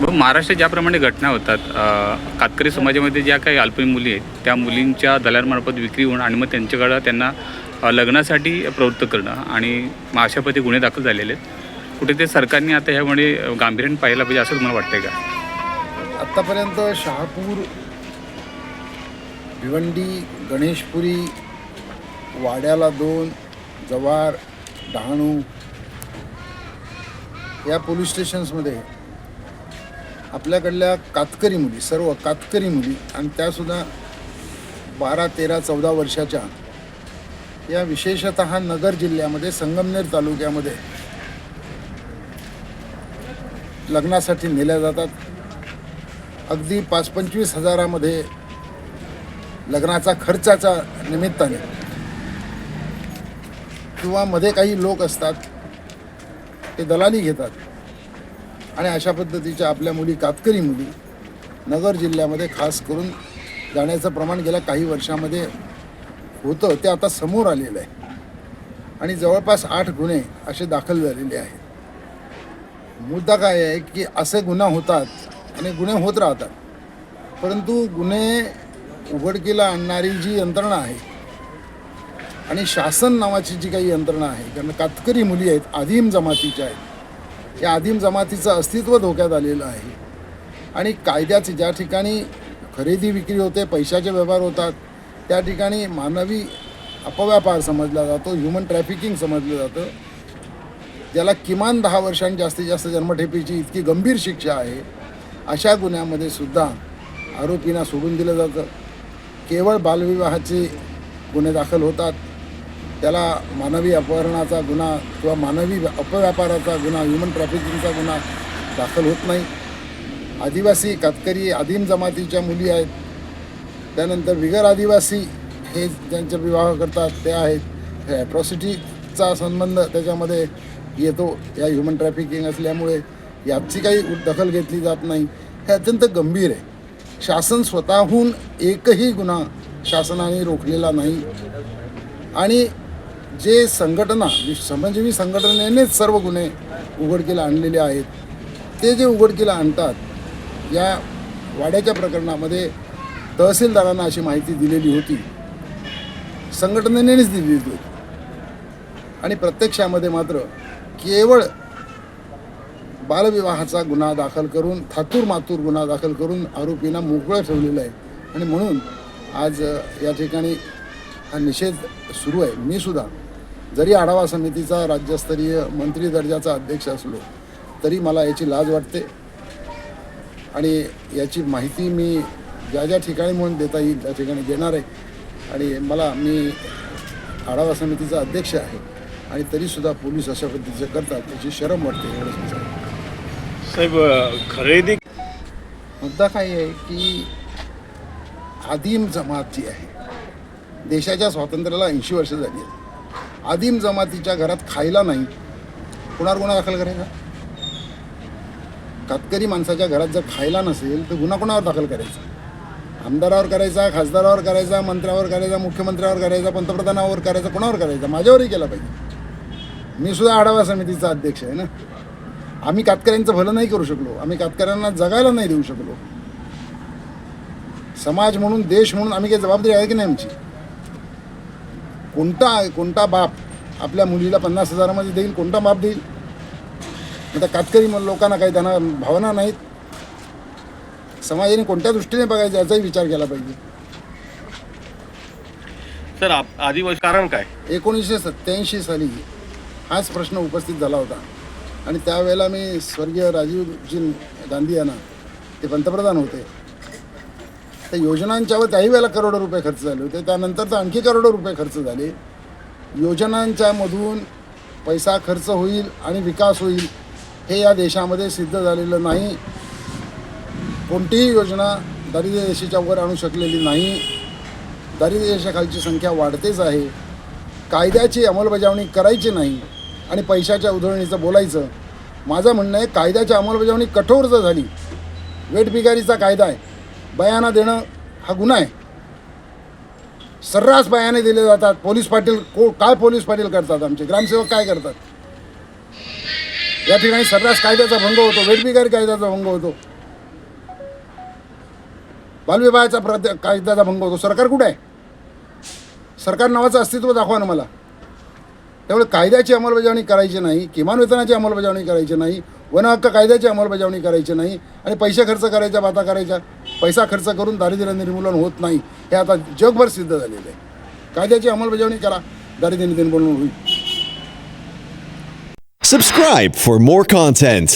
महाराष्ट्रात ज्याप्रमाणे घटना होतात कातकरी समाजामध्ये ज्या काही अल्पवयीन मुली आहेत त्या मुलींच्या दलालमार्फत विक्री होणं आणि मग त्यांच्याकडं त्यांना लग्नासाठी प्रवृत्त करणं आणि मग अशा गुन्हे दाखल झालेले आहेत. कुठे ते सरकारने आता ह्यामुळे गांभीर्याने पाहायला पाहिजे असं मला वाटतंय का? आत्तापर्यंत शहापूर भिवंडी गणेशपुरी वाड्याला दोन जवार डहाणू या पोलीस स्टेशन्समध्ये आपल्याकडल्या कातकरी मुली सर्व कातकरी मुली आणि त्यासुद्धा बारा तेरा चौदा वर्षाच्या या विशेषत नगर जिल्ह्यामध्ये संगमनेर तालुक्यामध्ये लग्नासाठी नेल्या जातात. अगदी पाच पंचवीस हजारामध्ये लग्नाचा खर्चाचा निमित्ताने किंवा मध्ये काही लोक असतात ते दलाली घेतात. आणि अशा पद्धतीच्या आपल्या मुली कातकरी मुली नगर जिल्ह्यामध्ये खास करून जाण्याचं प्रमाण गेल्या काही वर्षामध्ये होतं ते आता समोर आलेलं आहे. आणि जवळपास आठ गुन्हे असे दाखल झालेले आहेत. मुद्दा काय आहे की असे गुन्हा होतात आणि गुन्हे होत राहतात. परंतु गुन्हे उघडकीला आणणारी जी यंत्रणा आहे आणि शासन नावाची जी काही यंत्रणा आहे कारण कातकरी मुली आहेत आदिम जमातीच्या आहेत या आदिम जमातीचं अस्तित्व धोक्यात आलेलं आहे. आणि कायद्याचे ज्या ठिकाणी खरेदी विक्री होते पैशाचे व्यवहार होतात त्या ठिकाणी मानवी अपव्यापार समजला जातो ह्युमन ट्रॅफिकिंग समजलं जातं. ज्याला किमान दहा वर्षांनी जास्तीत जास्त जन्मठेपीची इतकी गंभीर शिक्षा आहे अशा गुन्ह्यामध्ये सुद्धा आरोपींना सोडून दिलं जातं. केवळ बालविवाहाचे गुन्हे दाखल होतात त्याला मानवी अपहरणाचा गुन्हा किंवा मानवी अपव्यापाराचा गुन्हा ह्युमन ट्रॅफिकिंगचा गुन्हा दाखल होत नाही. आदिवासी कातकरी आदिम जमातीच्या मुली आहेत. त्यानंतर बिगर आदिवासी हे ज्यांचे विवाह करतात ते आहेत. ॲट्रॉसिटीचा संबंध त्याच्यामध्ये येतो. या ह्युमन ट्रॅफिकिंग असल्यामुळे याची काही दखल घेतली जात नाही. हे अत्यंत गंभीर आहे. शासन स्वतःहून एकही गुन्हा शासनाने रोखलेला नाही. आणि जे संघटना श्रमजीवी संघटनेनेच सर्व गुन्हे उघडकीला आणलेले आहेत ते जे उघडकीला आणतात या वाड्याच्या प्रकरणामध्ये तहसीलदारांना अशी माहिती दिलेली होती. संघटनेनेच दिलेली होती. आणि प्रत्यक्षामध्ये मात्र केवळ बालविवाहाचा गुन्हा दाखल करून थातूर मातूर गुन्हा दाखल करून आरोपींना मोकळं ठेवलेलं आहे. आणि म्हणून आज या ठिकाणी हा निषेध सुरू आहे. मी सुद्धा जरी आढावा समितीचा राज्यस्तरीय मंत्री दर्जाचा अध्यक्ष असलो तरी मला याची लाज वाटते. आणि याची माहिती मी ज्या ज्या ठिकाणी म्हणून देता येईल त्या ठिकाणी देणार आहे. आणि मला मी आढावा समितीचा अध्यक्ष आहे. आणि तरीसुद्धा पोलीस अशा पद्धतीचं करतात त्याची शरम वाटते एवढंच. साहेब खरेदी मुद्दा काय आहे की आदिम जमात जी आहे. देशाच्या स्वातंत्र्याला ऐंशी वर्ष झाली आहेत. आदिम जमातीच्या घरात खायला नाही कुणावर गुन्हा दाखल करायचा कातकरी माणसाच्या घरात जर खायला नसेल तर गुन्हा कोणावर दाखल करायचा? आमदारावर करायचा खासदारावर करायचा मंत्र्यावर करायचा मुख्यमंत्र्यावर करायचा पंतप्रधानावर करायचा कोणावर करायचा? माझ्यावरही केला पाहिजे. मी सुद्धा आढावा समितीचा अध्यक्ष आहे ना. आम्ही कातकऱ्यांचं भलं नाही करू शकलो. आम्ही कातकऱ्यांना जगायला नाही देऊ शकलो. समाज म्हणून देश म्हणून आम्ही काही जबाबदारी आहे की नाही आमची? कोणता कोणता बाप आपल्या मुलीला पन्नास हजारामध्ये देईल कोणता बाप देईल? आता कातकरी लोकांना काही त्यांना भावना नाहीत. समाजाने कोणत्या दृष्टीने बघायचं याचाही विचार केला पाहिजे. सर आदिवासी कारण काय? एकोणीसशे सत्त्याऐंशी साली हाच प्रश्न उपस्थित झाला होता. आणि त्यावेळेला मी स्वर्गीय राजीवजी गांधी यांना ते पंतप्रधान होते त्या योजनांच्यावर त्याही वेळेला करोडो रुपये खर्च झाले होते. त्यानंतर तर आणखी करोडो रुपये खर्च झाले. योजनांच्यामधून पैसा खर्च होईल आणि विकास होईल हे या देशामध्ये सिद्ध झालेलं नाही. कोणतीही योजना दारिद्र्य रेषेच्या वर आणू शकलेली नाही. दारिद्र्य रेषेखालची संख्या वाढतेच आहे. कायद्याची अंमलबजावणी करायची नाही आणि पैशाच्या उधळणीचं बोलायचं. माझं म्हणणं आहे कायद्याची अंमलबजावणी कठोर जर झाली. वेटबिगारीचा कायदा आहे. बयाना देणं हा गुन्हा आहे. सर्रास बयाने दिले जातात. पोलीस पाटील को काय पोलीस पाटील करतात आमचे? ग्रामसेवक काय करतात? या ठिकाणी सर्रास कायद्याचा भंग होतो. वेठबिगारी कायद्याचा भंग होतो. बालविवाहाचा प्रत कायद्याचा भंग होतो. सरकार कुठे आहे? सरकार नावाचं अस्तित्व दाखवा ना मला. त्यामुळे कायद्याची अंमलबजावणी करायची नाही किमान वेतनाची अंमलबजावणी करायची नाही वन हक्क कायद्याची अंमलबजावणी करायची नाही आणि पैसे खर्च करायच्या बाता करायच्या. पैसा खर्च करून दारिद्र्य निर्मूलन होत नाही हे आता जगभर सिद्ध झालेलं आहे. कायद्याची अंमलबजावणी करा दारिद्र्य निर्मूलन होईल. Subscribe for more content